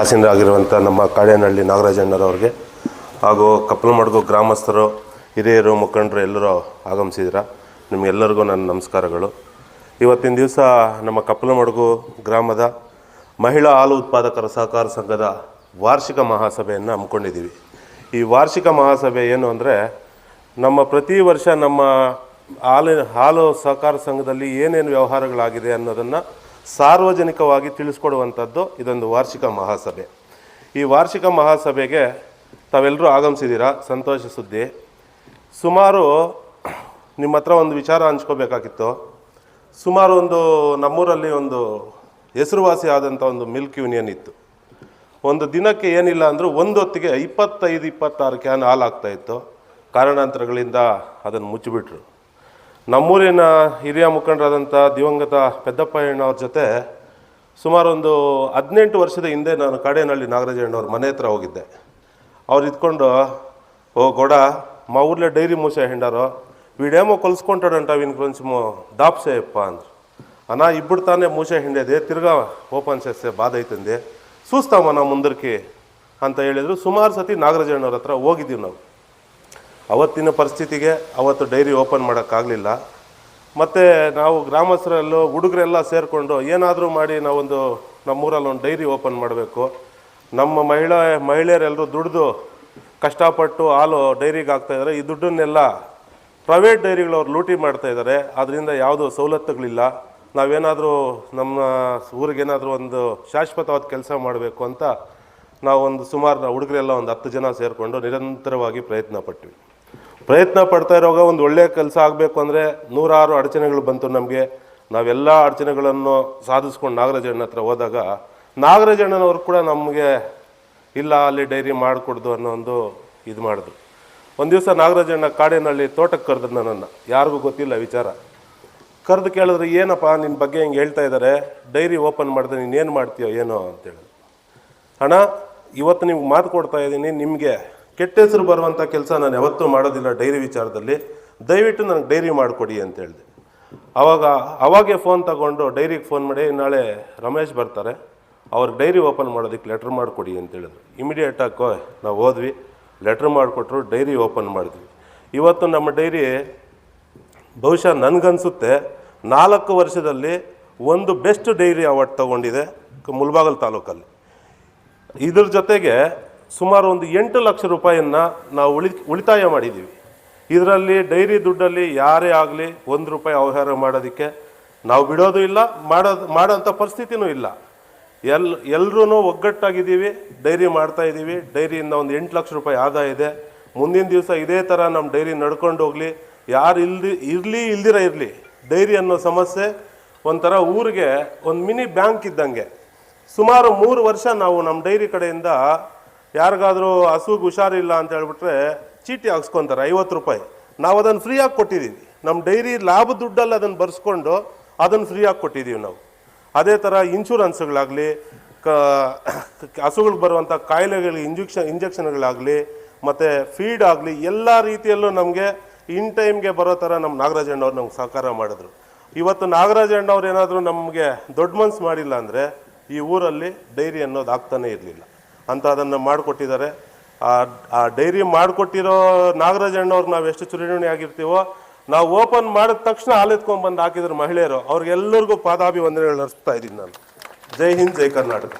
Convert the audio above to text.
ಆಸೀನರಾಗಿರುವಂಥ ನಮ್ಮ ಕಾಡೇನಹಳ್ಳಿ ನಾಗರಾಜಣ್ಣರವ್ರಿಗೆ ಹಾಗೂ ಕಪ್ಪಲಮಡ್ಗು ಗ್ರಾಮಸ್ಥರು, ಹಿರಿಯರು, ಮುಖಂಡರು ಎಲ್ಲರೂ ಆಗಮಿಸಿದ್ರ ನಿಮಗೆಲ್ಲರಿಗೂ ನನ್ನ ನಮಸ್ಕಾರಗಳು. ಇವತ್ತಿನ ದಿವಸ ನಮ್ಮ ಕಪ್ಪಲಮಡ್ಗು ಗ್ರಾಮದ ಮಹಿಳಾ ಹಾಲು ಉತ್ಪಾದಕರ ಸಹಕಾರ ಸಂಘದ ವಾರ್ಷಿಕ ಮಹಾಸಭೆಯನ್ನು ಹಮ್ಮಿಕೊಂಡಿದ್ದೀವಿ. ಈ ವಾರ್ಷಿಕ ಮಹಾಸಭೆ ಏನು ಅಂದರೆ, ನಮ್ಮ ಪ್ರತಿ ವರ್ಷ ನಮ್ಮ ಹಾಲು ಹಾಲು ಸಹಕಾರ ಸಂಘದಲ್ಲಿ ಏನೇನು ವ್ಯವಹಾರಗಳಾಗಿದೆ ಅನ್ನೋದನ್ನು ಸಾರ್ವಜನಿಕವಾಗಿ ತಿಳಿಸ್ಕೊಡುವಂಥದ್ದು ಇದೊಂದು ವಾರ್ಷಿಕ ಮಹಾಸಭೆ. ಈ ವಾರ್ಷಿಕ ಮಹಾಸಭೆಗೆ ತಾವೆಲ್ಲರೂ ಆಗಮಿಸಿದ್ದೀರಾ? ಸಂತೋಷ ಸುದ್ದಿ. ಸುಮಾರು ನಿಮ್ಮ ಹತ್ರ ಒಂದು ವಿಚಾರ ಹಂಚ್ಕೋಬೇಕಾಗಿತ್ತು. ಸುಮಾರು ಒಂದು ನಮ್ಮೂರಲ್ಲಿ ಒಂದು ಹೆಸರುವಾಸಿ ಆದಂಥ ಒಂದು ಮಿಲ್ಕ್ ಯೂನಿಯನ್ ಇತ್ತು. ಒಂದು ದಿನಕ್ಕೆ ಏನಿಲ್ಲ ಅಂದರೂ ಒಂದು ಹೊತ್ತಿಗೆ ಇಪ್ಪತ್ತೈದು, ಇಪ್ಪತ್ತಾರು ಕ್ಯಾನ್ ಹಾಲು ಆಗ್ತಾಯಿತ್ತು ಕಾರಣಾಂತರಗಳಿಂದ ಅದನ್ನು ಮುಚ್ಚಿಬಿಟ್ರು. ನಮ್ಮೂರಿನ ಹಿರಿಯ ಮುಖಂಡರಾದಂಥ ದಿವಂಗತ ಪೆದ್ದಪ್ಪಯ್ಯಣ್ಣವ್ರ ಜೊತೆ ಸುಮಾರೊಂದು ಹದಿನೆಂಟು ವರ್ಷದ ಹಿಂದೆ ನಾನು ಕಾಡೇನಹಳ್ಳಿ ನಾಗರಾಜಣ್ಣವ್ರ ಮನೆ ಹತ್ರ ಹೋಗಿದ್ದೆ. ಅವ್ರು ಇದ್ಕೊಂಡು, ಓ ಗೋಡ మా ఊర్లో డైరీ మూసేసిండారు ವಿನ್ కొలుసుకుంటాడంట వీని ಅಂದ್ರು. దాప్సేయప్ప ಇಬ್ಬರು ತಾನೇ ఇప్పుడు తానే మూసేసిండేది ಓಪನ್ ಸೆಸ್ಸೆ ಬಾಧ ಐತಂದೆ. ಸೂಸ್ತಾವ ನಾವು ಮುಂದಕ್ಕೆ ಅಂತ ಹೇಳಿದ್ರು. ಸುಮಾರು ಸತಿ ನಾಗರಾಜಣ್ಣವ್ರ ಹತ್ರ ಹೋಗಿದ್ದೀವಿ ನಾವು. ಅವತ್ತಿನ ಪರಿಸ್ಥಿತಿಗೆ ಅವತ್ತು ಡೈರಿ ಓಪನ್ ಮಾಡೋಕ್ಕಾಗಲಿಲ್ಲ. ಮತ್ತು ನಾವು ಗ್ರಾಮಸ್ಥರಲ್ಲೂ ಹುಡುಗರೆಲ್ಲ ಸೇರಿಕೊಂಡು ಏನಾದರೂ ಮಾಡಿ ನಾವೊಂದು ನಮ್ಮೂರಲ್ಲಿ ಒಂದು ಡೈರಿ ಓಪನ್ ಮಾಡಬೇಕು. ನಮ್ಮ ಮಹಿಳಾ ಮಹಿಳೆಯರೆಲ್ಲರೂ ದುಡಿದು ಕಷ್ಟಪಟ್ಟು ಹಾಲು ಡೈರಿಗೆ ಹಾಕ್ತಾಯಿದ್ದಾರೆ ಈ ದುಡ್ಡನ್ನೆಲ್ಲ ಪ್ರೈವೇಟ್ ಡೈರಿಗಳು ಅವ್ರು ಲೂಟಿ ಮಾಡ್ತಾ ಇದ್ದಾರೆ. ಅದರಿಂದ ಯಾವುದೂ ಸವಲತ್ತುಗಳಿಲ್ಲ. ನಾವೇನಾದರೂ ನಮ್ಮ ಊರಿಗೇನಾದರೂ ಒಂದು ಶಾಶ್ವತವಾದ ಕೆಲಸ ಮಾಡಬೇಕು ಅಂತ ನಾವೊಂದು ಸುಮಾರು ಹುಡುಗರೆಲ್ಲ ಒಂದು ಹತ್ತು ಜನ ಸೇರಿಕೊಂಡು ನಿರಂತರವಾಗಿ ಪ್ರಯತ್ನ ಪಟ್ವಿ ಪ್ರಯತ್ನ ಪಡ್ತಾ ಇರುವಾಗ ಒಂದು ಒಳ್ಳೆಯ ಕೆಲಸ ಆಗಬೇಕು ಅಂದರೆ ನೂರಾರು ಅಡಚಣೆಗಳು ಬಂತು ನಮಗೆ. ನಾವೆಲ್ಲ ಅಡಚಣೆಗಳನ್ನು ಸಾಧಿಸ್ಕೊಂಡು ನಾಗರಾಜಣ್ಣ ಹತ್ರ ಹೋದಾಗ ನಾಗರಾಜಣ್ಣನವರು ಕೂಡ ನಮಗೆ ಇಲ್ಲ, ಅಲ್ಲಿ ಡೈರಿ ಮಾಡಿಕೊಡ್ದು ಅನ್ನೋ ಒಂದು ಇದು ಮಾಡಿದ್ರು. ಒಂದು ದಿವಸ ನಾಗರಾಜಣ್ಣ ಕಾಡಿನಲ್ಲಿ ತೋಟಕ್ಕೆ ಕರೆದ್ರು ನನ್ನನ್ನು. ಯಾರಿಗೂ ಗೊತ್ತಿಲ್ಲ ವಿಚಾರ. ಕರೆದು ಕೇಳಿದ್ರೆ, ಏನಪ್ಪ ನಿನ್ನ ಬಗ್ಗೆ ಹಿಂಗೆ ಹೇಳ್ತಾ ಇದ್ದಾರೆ ಡೈರಿ ಓಪನ್ ಮಾಡಿದ್ರೆ ನೀನು ಏನು ಮಾಡ್ತೀಯೋ, ಏನೋ? ಅಂತೇಳಿ ಅಣ್ಣ, ಇವತ್ತು ನಿಮ್ಗೆ ಮಾತು ಕೊಡ್ತಾ ಇದ್ದೀನಿ, ನಿಮಗೆ. ಕೆಟ್ಟ ಹೆಸರು ಬರುವಂಥ ಕೆಲಸ ನಾನು ಯಾವತ್ತೂ ಮಾಡೋದಿಲ್ಲ ಡೈರಿ ವಿಚಾರದಲ್ಲಿ. ದಯವಿಟ್ಟು ನನಗೆ ಡೈರಿ ಮಾಡಿಕೊಡಿ ಅಂತ ಹೇಳಿದೆ. ಆವಾಗ ಅವಾಗೆ ಫೋನ್ ತಗೊಂಡು ಡೈರಿಗೆ ಫೋನ್ ಮಾಡಿ, ನಾಳೆ ರಮೇಶ್ ಬರ್ತಾರೆ. ಅವ್ರಿಗೆ ಡೈರಿ ಓಪನ್ ಮಾಡೋದಕ್ಕೆ ಲೆಟ್ರ್ ಮಾಡಿಕೊಡಿ ಅಂತ ಹೇಳಿದ್ರು. ಇಮಿಡಿಯೇಟಾಗಿ ನಾವು ಹೋದ್ವಿ. ಲೆಟ್ರ್ ಮಾಡಿಕೊಟ್ರು, ಡೈರಿ ಓಪನ್ ಮಾಡಿದ್ವಿ. ಇವತ್ತು ನಮ್ಮ ಡೈರಿ ಬಹುಶಃ ನನಗನ್ಸುತ್ತೆ, ನಾಲ್ಕು ವರ್ಷದಲ್ಲಿ ಒಂದು ಬೆಸ್ಟ್ ಡೈರಿ ಅವಾರ್ಡ್ ತಗೊಂಡಿದೆ, ಮುಲ್ಬಾಗಲ್ ತಾಲೂಕಲ್ಲಿ. ಇದ್ರ ಜೊತೆಗೆ ಸುಮಾರು ಒಂದು ಎಂಟು ಲಕ್ಷ ರೂಪಾಯಿಯನ್ನು ನಾವು ಉಳಿ, ಉಳಿತಾಯ ಮಾಡಿದ್ದೀವಿ. ಇದರಲ್ಲಿ ಡೈರಿ ದುಡ್ಡಲ್ಲಿ ಯಾರೇ ಆಗಲಿ ಒಂದು ರೂಪಾಯಿ ಅವಹಾರ ಮಾಡೋದಕ್ಕೆ ನಾವು ಬಿಡೋದು ಇಲ್ಲ, ಮಾಡೋದು, ಮಾಡೋಂಥ ಪರಿಸ್ಥಿತಿನೂ ಇಲ್ಲ. ಎಲ್ ಎಲ್ಲರೂ ಒಗ್ಗಟ್ಟಾಗಿದ್ದೀವಿ, ಡೈರಿ ಮಾಡ್ತಾ ಇದ್ದೀವಿ, ಡೈರಿಯಿಂದ ಒಂದು ಎಂಟು ಲಕ್ಷ ರೂಪಾಯಿ ಆದಾಯ ಇದೆ. ಮುಂದಿನ ದಿವಸ ಇದೇ ಥರ ನಮ್ಮ ಡೈರಿ ನಡ್ಕೊಂಡು ಹೋಗಲಿ. ಯಾರು ಇಲ್ದಿ, ಇರಲಿ, ಇಲ್ದಿರ ಇರಲಿ, ಡೈರಿ ಅನ್ನೋ ಸಮಸ್ಯೆ ಒಂಥರ ಊರಿಗೆ ಒಂದು ಮಿನಿ ಬ್ಯಾಂಕ್ ಇದ್ದಂಗೆ. ಸುಮಾರು ಮೂರು ವರ್ಷ ನಾವು ನಮ್ಮ ಡೈರಿ ಕಡೆಯಿಂದ ಯಾರಿಗಾದರೂ ಹಸುಗೆ ಹುಷಾರಿಲ್ಲ ಅಂತ ಹೇಳ್ಬಿಟ್ರೆ ಚೀಟಿ ಹಾಕ್ಸ್ಕೊತಾರೆ, ಐವತ್ತು ರೂಪಾಯಿ. ನಾವು ಅದನ್ನು ಫ್ರೀಯಾಗಿ ಕೊಟ್ಟಿದ್ದೀವಿ. ನಮ್ಮ ಡೈರಿ ಲಾಭ ದುಡ್ಡಲ್ಲಿ ಅದನ್ನು ಬರ್ಸ್ಕೊಂಡು ಅದನ್ನು ಫ್ರೀಯಾಗಿ ಕೊಟ್ಟಿದ್ದೀವಿ ನಾವು. ಅದೇ ಥರ ಇನ್ಶೂರೆನ್ಸ್ಗಳಾಗಲಿ, ಕ, ಹಸುಗಳಿಗೆ ಬರುವಂಥ ಕಾಯಿಲೆಗಳಿಗೆ ಇಂಜೆಕ್ಷನ್ ಇಂಜೆಕ್ಷನ್ಗಳಾಗಲಿ ಮತ್ತು ಫೀಡ್ ಆಗಲಿ, ಎಲ್ಲ ರೀತಿಯಲ್ಲೂ ನಮಗೆ ಇನ್ ಟೈಮ್ಗೆ ಬರೋ ಥರ ನಮ್ಮ ನಾಗರಾಜಣ್ಣವ್ರು ನಮ್ಗೆ ಸಹಕಾರ ಮಾಡಿದ್ರು. ಇವತ್ತು ನಾಗರಾಜಣ್ಣವ್ರು ಏನಾದರೂ ನಮಗೆ ದೊಡ್ಡ ಮನ್ಸು ಮಾಡಿಲ್ಲ ಅಂದರೆ ಈ ಊರಲ್ಲಿ ಡೈರಿ ಅನ್ನೋದು ಆಗ್ತಾನೇ ಇರಲಿಲ್ಲ. ಅಂತ ಅದನ್ನು ಮಾಡಿಕೊಟ್ಟಿದ್ದಾರೆ. ಆ ಡೈರಿ ಮಾಡಿಕೊಟ್ಟಿರೋ ನಾಗರಾಜಣ್ಣವ್ರು ನಾವು ಎಷ್ಟು ಚುನಾವಣೆ ಆಗಿರ್ತೀವೋ, ನಾವು ಓಪನ್ ಮಾಡಿದ ತಕ್ಷಣ ಹಾಲೆತ್ಕೊಂಡ್ಬಂದು ಹಾಕಿದ್ರು ಮಹಿಳೆಯರು. ಅವ್ರಿಗೆಲ್ಲರಿಗೂ ಪಾದಾಭಿವಂದನೆಗಳು ನಡೆಸ್ತಾ ಇದ್ದೀನಿ ನಾನು. ಜೈ ಹಿಂದ್, ಜೈ ಕರ್ನಾಟಕ.